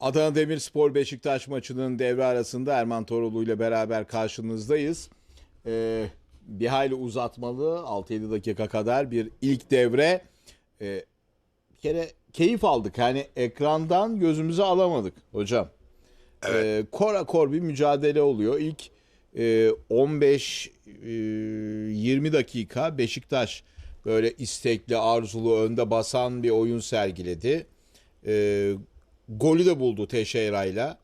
Adana Demirspor Beşiktaş maçının devre arasında Erman Toroğlu ile beraber karşınızdayız. Ee, bir hayli uzatmalı 6-7 dakika kadar bir ilk devre. Ee, bir kere keyif aldık. Yani ekrandan gözümüzü alamadık hocam. Ee, kora kor bir mücadele oluyor. İlk e, 15-20 dakika Beşiktaş böyle istekli, arzulu, önde basan bir oyun sergiledi. Ee, golü de buldu Teixeira'yla.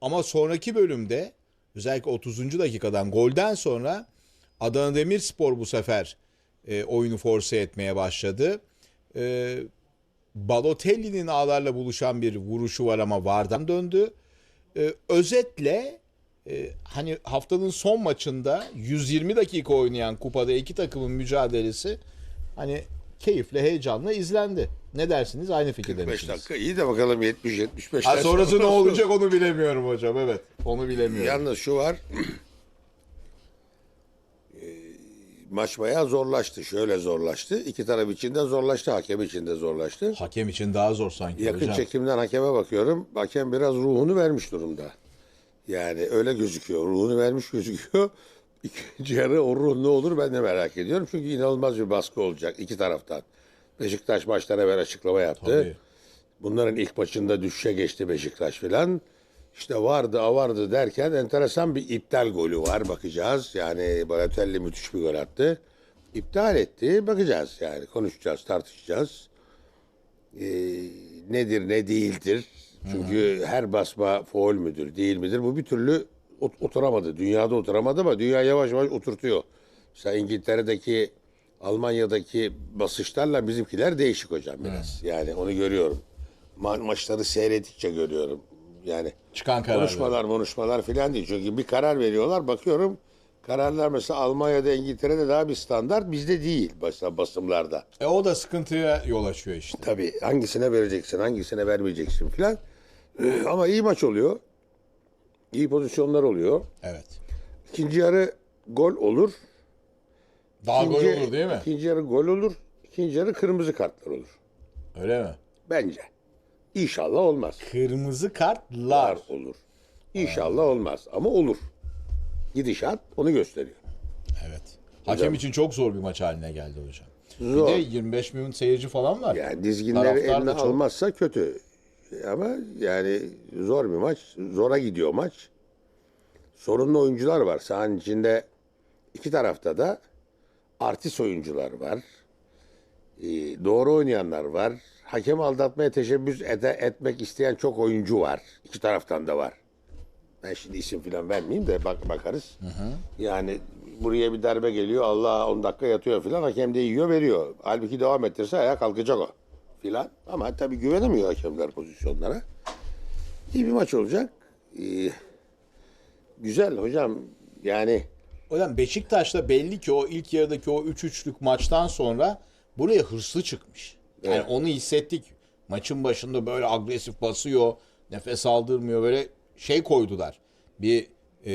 Ama sonraki bölümde özellikle 30. dakikadan golden sonra Adana Demirspor bu sefer e, oyunu force etmeye başladı. E, Balotelli'nin ağlarla buluşan bir vuruşu var ama vardan döndü. E, özetle e, hani haftanın son maçında 120 dakika oynayan kupada iki takımın mücadelesi hani keyifle heyecanla izlendi. Ne dersiniz? Aynı fikirde 5 misiniz? dakika iyi de bakalım 70 75 Ha, sonrası ne olacak onu bilemiyorum hocam. Evet. Onu bilemiyorum. Yalnız şu var. Ee, Maç bayağı zorlaştı. Şöyle zorlaştı. İki taraf için de zorlaştı. Hakem için de zorlaştı. Hakem için daha zor sanki Yakın hocam. çekimden hakeme bakıyorum. Hakem biraz ruhunu vermiş durumda. Yani öyle gözüküyor. Ruhunu vermiş gözüküyor. İkinci yarı o ruh ne olur ben de merak ediyorum. Çünkü inanılmaz bir baskı olacak iki taraftan. Beşiktaş maçtan evvel açıklama yaptı. Tabii. Bunların ilk maçında düşüşe geçti Beşiktaş filan. İşte vardı avardı derken enteresan bir iptal golü var bakacağız. Yani Balotelli müthiş bir gol attı. İptal etti bakacağız yani konuşacağız tartışacağız. Ee, nedir ne değildir. Çünkü her basma foul müdür değil midir bu bir türlü oturamadı. Dünyada oturamadı ama dünya yavaş yavaş oturtuyor. Mesela İngiltere'deki Almanya'daki basışlarla bizimkiler değişik hocam biraz. Yani onu görüyorum. Ma- maçları seyrettikçe görüyorum. Yani Çıkan kararlar. konuşmalar konuşmalar filan değil. Çünkü bir karar veriyorlar bakıyorum kararlar mesela Almanya'da İngiltere'de daha bir standart bizde değil mesela basımlarda. E o da sıkıntıya yol açıyor işte. Tabii hangisine vereceksin, hangisine vermeyeceksin filan. Ama iyi maç oluyor. İyi pozisyonlar oluyor. Evet. İkinci yarı gol olur. Daha gol İkinci- olur değil mi? İkinci yarı gol olur. İkinci yarı kırmızı kartlar olur. Öyle mi? Bence. İnşallah olmaz. Kırmızı kartlar. Var olur. İnşallah olmaz ama olur. Gidişat onu gösteriyor. Evet. Hakem için çok zor bir maç haline geldi hocam. Zor. Bir de 25 milyon seyirci falan var. Yani dizginleri Taraftar eline çok- almazsa kötü. Ama yani zor bir maç. Zora gidiyor maç. Sorunlu oyuncular var. Sahanın içinde iki tarafta da artist oyuncular var. Ee, doğru oynayanlar var. Hakem aldatmaya teşebbüs ede- etmek isteyen çok oyuncu var. İki taraftan da var. Ben şimdi isim falan vermeyeyim de bak bakarız. Yani buraya bir darbe geliyor. Allah 10 dakika yatıyor filan. Hakem de yiyor veriyor. Halbuki devam ettirse ayağa kalkacak o filan. Ama tabii güvenemiyor hakemler pozisyonlara. İyi bir maç olacak. Ee, güzel hocam. Yani Hocam Beşiktaş'ta belli ki o ilk yarıdaki o 3-3'lük maçtan sonra buraya hırslı çıkmış. Yani Evet. onu hissettik. Maçın başında böyle agresif basıyor, nefes aldırmıyor böyle şey koydular. Bir e,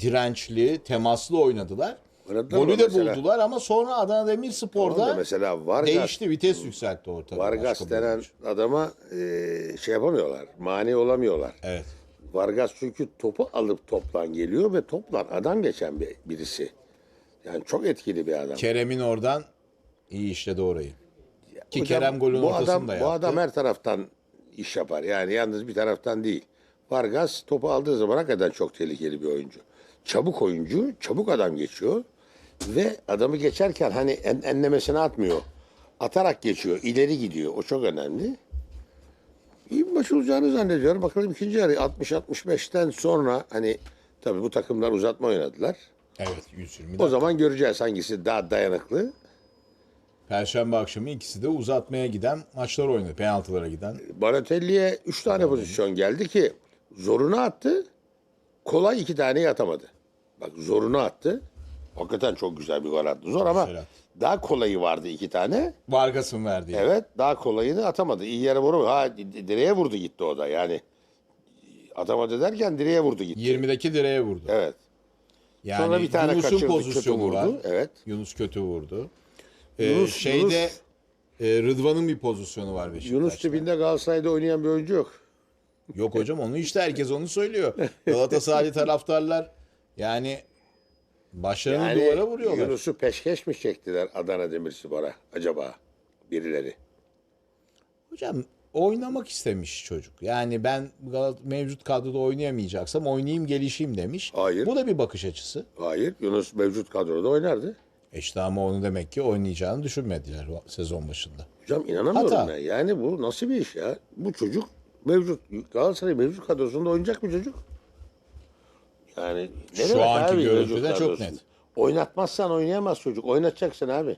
dirençli, temaslı oynadılar. Oynadılar Golü de mesela? buldular ama sonra Adana Tamam da Demirspor'da mesela Vargas, değişti, vites yükseltti ortada. Vargas başka bir denen oyuncu. adama e, şey yapamıyorlar. Mani olamıyorlar. Evet. Vargas çünkü topu alıp toplan geliyor ve toplan adam geçen bir, birisi. Yani çok etkili bir adam. Kerem'in oradan iyi işledi orayı. Ki Hocam, Kerem golün bu ortasını adam, da yaptı. Bu adam her taraftan iş yapar. Yani yalnız bir taraftan değil. Vargas topu aldığı zaman hakikaten çok tehlikeli bir oyuncu. Çabuk oyuncu, çabuk adam geçiyor. Ve adamı geçerken hani en, enlemesine atmıyor. Atarak geçiyor, ileri gidiyor. O çok önemli. İyi bir maç olacağını zannediyorum. Bakalım ikinci yarı 60-65'ten sonra hani tabii bu takımlar uzatma oynadılar. Evet 120 O zaman göreceğiz hangisi daha dayanıklı. Perşembe akşamı ikisi de uzatmaya giden maçlar oynadı. Penaltılara giden. Balotelli'ye 3 tane pozisyon geldi ki zorunu attı. Kolay iki taneyi atamadı. Bak zorunu attı. Hakikaten çok güzel bir gol attı. Zor ama Güzel attı. daha kolayı vardı iki tane. Vargas'ın verdiği. Evet daha kolayını atamadı. İyi yere vurdu. Ha di- direğe vurdu gitti o da yani. Atamadı derken direğe vurdu gitti. 20'deki direğe vurdu. Evet. Yani Sonra bir tane Yunus'un kaçırdı, pozisyonu vurdu. var. Evet. Yunus kötü vurdu. Ee, Yunus- şeyde Yunus- e, Rıdvan'ın bir pozisyonu var Beşiktaş'ta. Yunus dibinde Galatasaray'da oynayan bir oyuncu yok. Yok hocam onu işte herkes onu söylüyor. Galatasaraylı taraftarlar yani başlarını duvara vuruyorlar. Yunus'u peşkeş mi çektiler Adana Demirspor'a acaba birileri? Hocam oynamak istemiş çocuk. Yani ben Galat- mevcut kadroda oynayamayacaksam oynayayım gelişeyim demiş. Hayır. Bu da bir bakış açısı. Hayır. Yunus mevcut kadroda oynardı. E İşte ama onu demek ki oynayacağını düşünmediler o sezon başında. Hocam inanamıyorum Hata. ben. Yani bu nasıl bir iş ya? Bu çocuk mevcut Galatasaray mevcut kadrosunda oynayacak bir çocuk. Yani ne Şu demek anki abi görüntüde çok net. Oynatmazsan oynayamaz çocuk. Oynatacaksın abi.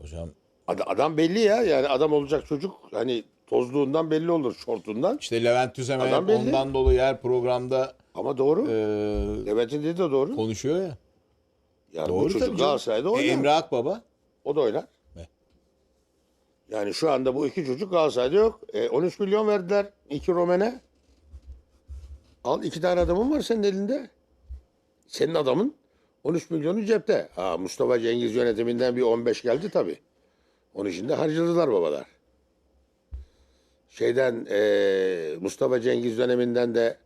Hocam Ad- Adam belli ya. Yani adam olacak çocuk. Hani tozluğundan belli olur, şortundan. işte Levent Tüzemen Adam belli. ondan dolayı her programda Ama doğru. e, Levent'in dediği de doğru. konuşuyor ya. Yani bu Doğru tabii çocuk canım. Galatasaray'da E, oynar. Emre Akbaba O da oynar. Ne? Yani şu anda bu iki çocuk Galatasaray'da yok. E, 13 milyon verdiler iki Romen'e. Al iki tane adamın var senin elinde. Senin adamın 13 milyonu cepte. Ha, Mustafa Cengiz yönetiminden bir 15 geldi tabii. Onu şimdi harcadılar babalar. Şeyden e, Mustafa Cengiz döneminden de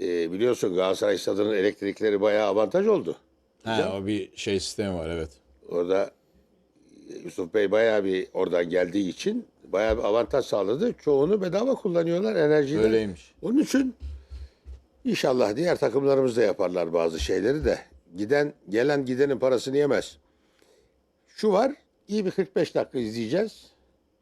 e, biliyorsun Galatasaray stadının elektrikleri bayağı avantaj oldu. ha, o bir şey sistemi var evet. Orada Yusuf Bey bayağı bir oradan geldiği için bayağı bir avantaj sağladı. Çoğunu bedava kullanıyorlar enerjiyi. de. Öyleymiş. Onun için inşallah diğer takımlarımız da yaparlar bazı şeyleri de. Giden gelen gidenin parasını yemez. Şu var iyi bir 45 dakika izleyeceğiz.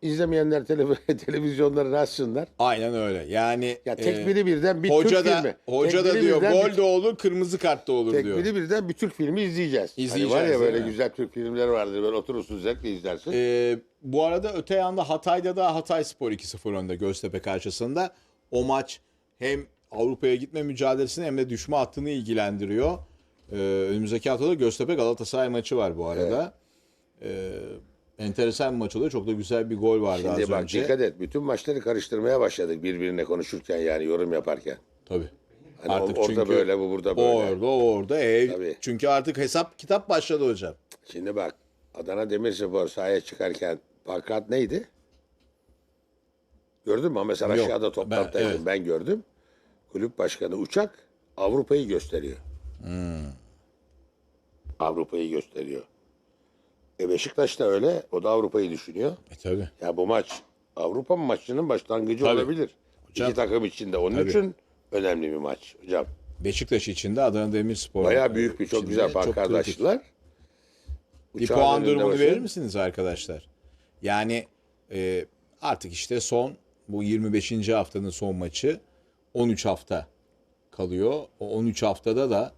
İzlemeyenler telev- televizyonlarını açsınlar. Aynen öyle. Yani Ya e, tekbiri birden bir hoca Türk da filmi. hoca da Tekbiri diyor birden gol bir- de olur, kırmızı kart da olur diyor. Tekbiri birden bir Türk filmi izleyeceğiz. İzleyeceğiz, Hani var ya böyle değil mi? güzel Türk filmleri vardır. Böyle oturursun zevkle izlersin. Ee, bu arada öte yanda Hatay'da da Hatay Spor 2-0 önde Göztepe karşısında. O maç hem Avrupa'ya gitme mücadelesini hem de düşme hattını ilgilendiriyor. Ee, önümüzdeki haftada Göztepe Galatasaray maçı var bu arada. Ee, enteresan bir maç oluyor. Çok da güzel bir gol vardı Şimdi az bak önce. dikkat et. Bütün maçları karıştırmaya başladık birbirine konuşurken yani yorum yaparken. Tabii. Hani Artık orada çünkü böyle bu burada böyle. Orada orada. E, Tabii. çünkü artık hesap kitap başladı hocam. Şimdi bak Adana Demirspor sahaya çıkarken pankart neydi? Gördün mü? Mesela Yok, aşağıda toplantıdaydım ben- ben, evet. gördüm. Kulüp başkanı uçak Avrupa'yı gösteriyor. Hmm. Avrupa'yı gösteriyor. E Beşiktaş da öyle. O da Avrupa'yı düşünüyor. E tabii. Ya bu maç Avrupa maçının başlangıcı Tabii. olabilir. Hocam. İki takım içinde. Onun Tabii. için önemli bir maç hocam. Beşiktaş için de Adana Demirspor. Bayağı büyük bir çok güzel kritik. açtılar. Bir puan durumunu basıyor. verir misiniz arkadaşlar? Yani e, artık işte son bu 25. haftanın son maçı 13 hafta kalıyor. O 13 haftada da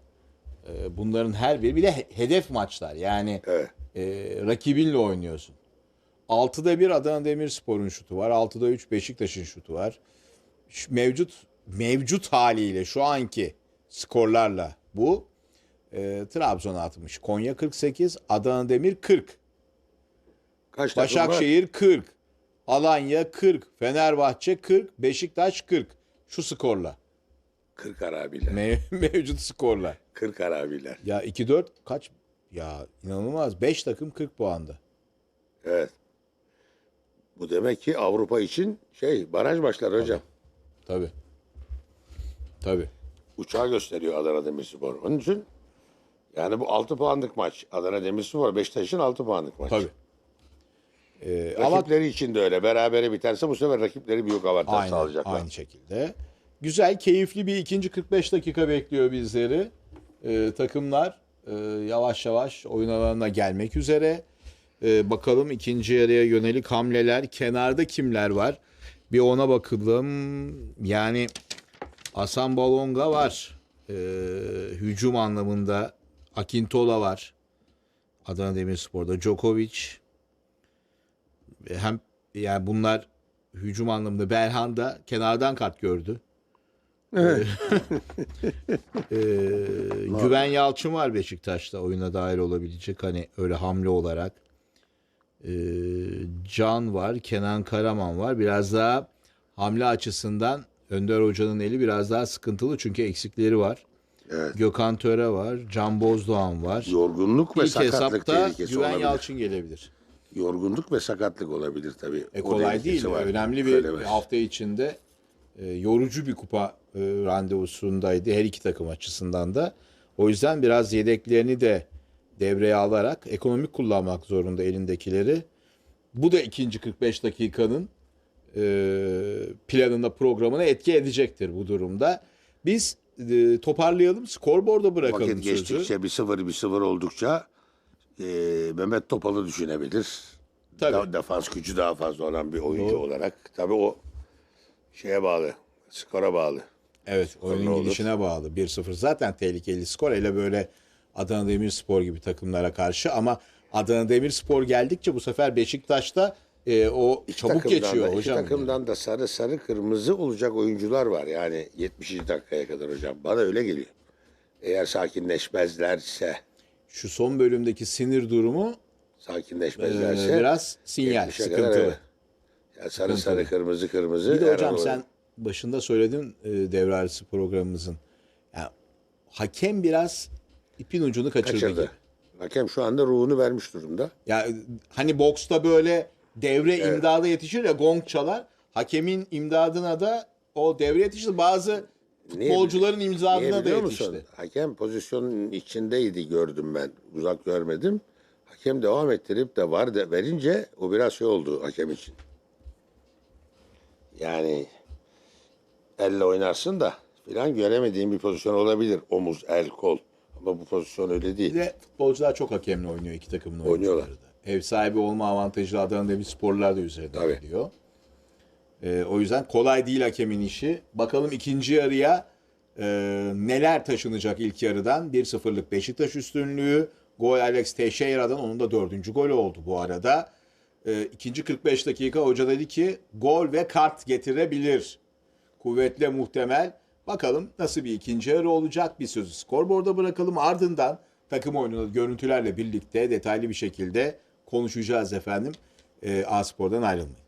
e, bunların her biri bir de he- hedef maçlar. Yani Evet. e, rakibinle oynuyorsun. 6'da 1 Adana Demirspor'un şutu var. 6'da 3 Beşiktaş'ın şutu var. Şu mevcut mevcut haliyle şu anki skorlarla bu e, Trabzon atmış. Konya 48, Adana Demir 40, Kaç? Başakşehir 40, Alanya 40, Fenerbahçe 40, Beşiktaş 40. Şu skorla. 40 Arabiler. Me- mevcut skorla. 40 Arabiler. Ya 2-4 kaç? Ya inanılmaz. 5 takım 40 puanda. Evet. Bu demek ki Avrupa için şey baraj maçları hocam. Tabii. Tabii. Uçağı gösteriyor Adana Demirspor. Onun için yani bu 6 puanlık maç. Adana Demirspor Beşiktaş'ın 6 puanlık maç. Tabii. Ama Rakipleri için de öyle. Berabere biterse bu sefer rakipleri büyük avantaj Aynen, sağlayacaklar. aynı şekilde. Güzel, keyifli bir ikinci 45 dakika bekliyor bizleri. Ee, takımlar e, yavaş yavaş oyun alanına gelmek üzere. Ee, bakalım ikinci yarıya yönelik hamleler. Kenarda kimler var? Bir ona bakalım. Yani Hasan Balonga var. Ee, hücum anlamında Akintola var. Adana Demirspor'da Djokovic. Hem yani bunlar hücum anlamında Berhan da kenardan kart gördü. Evet. Güven Yalçın var Beşiktaş'ta oyuna dahil olabilecek hani öyle hamle olarak. Ee, Can var, Kenan Karaman var. Biraz daha hamle açısından Önder Hoca'nın eli biraz daha sıkıntılı çünkü eksikleri var. Evet. Gökhan Töre var, Can Bozdoğan var. Yorgunluk ve İlk sakatlık hesapta tehlikesi Güven olabilir. Yalçın gelebilir. Yorgunluk ve sakatlık olabilir tabii. E kolay değil. var. Önemli bir Söylemez. hafta içinde e, yorucu bir kupa e, randevusundaydı her iki takım açısından da. O yüzden biraz yedeklerini de devreye alarak ekonomik kullanmak zorunda elindekileri. Bu da ikinci 45 dakikanın e, planına programına etki edecektir bu durumda. Biz e, toparlayalım, skorboarda bırakalım Vakit sözü. geçtikçe bir sıfır bir sıfır oldukça e, Mehmet Topal'ı düşünebilir. Tabii. Defans gücü daha fazla olan bir oyuncu Doğru. olarak. Tabii o şeye bağlı. Skora bağlı. Evet, oyunun ne olur? gidişine bağlı. 1-0 zaten tehlikeli skor. Hele böyle Adana Demirspor gibi takımlara karşı ama Adana Demirspor geldikçe bu sefer Beşiktaş'ta e, o çabuk Takımdan geçiyor da, iki hocam. takımdan da sarı sarı kırmızı olacak oyuncular var. Yani 70. dakikaya kadar hocam. Bana öyle geliyor. Eğer sakinleşmezlerse Şu son bölümdeki sinir durumu e, sakinleşmezlerse biraz sinyal, 70'e kadar sıkıntılı. evet. Ya sarı sarı kırmızı kırmızı. Bir de hocam an sen başında söyledin e, devre arası programımızın. Ya, hakem biraz ipin ucunu kaçırdı, kaçırdı. gibi. Hakem şu anda ruhunu vermiş durumda. Ya hani boksta böyle devre imdada yetişir ya gong çalar. Hakemin imdadına da o devre yetişti. Bazı futbolcuların imdadına da yetişti. musun? Hakem pozisyonun içindeydi gördüm ben. Uzak görmedim. Hakem devam ettirip de var da verince o biraz şey oldu hakem için. Yani elle oynarsın da filan göremediğin bir pozisyon olabilir. Omuz, el, kol. Ama bu pozisyon öyle Bir değil. de futbolcular çok hakemle oynuyor iki takımın Oynuyorlar. oyuncuları da. Ev sahibi olma avantajı Adana Demirsporlar da üzerinde Tabii. gidiyor. Ee, o yüzden kolay değil hakemin işi. Bakalım ikinci yarıya e, neler taşınacak ilk yarıdan. 1-0'lık Beşiktaş üstünlüğü. Gol Alex Teixeira'dan onun da dördüncü golü oldu bu arada. Ee, ikinci 45 dakika hoca dedi ki gol ve kart getirebilir. Kuvvetle muhtemel. Bakalım nasıl bir ikinci yarı olacak. Bir sözü skorboarda bırakalım. Ardından takım oyunu görüntülerle birlikte detaylı bir şekilde konuşacağız efendim. Ee, A Spor'dan ayrılmayın.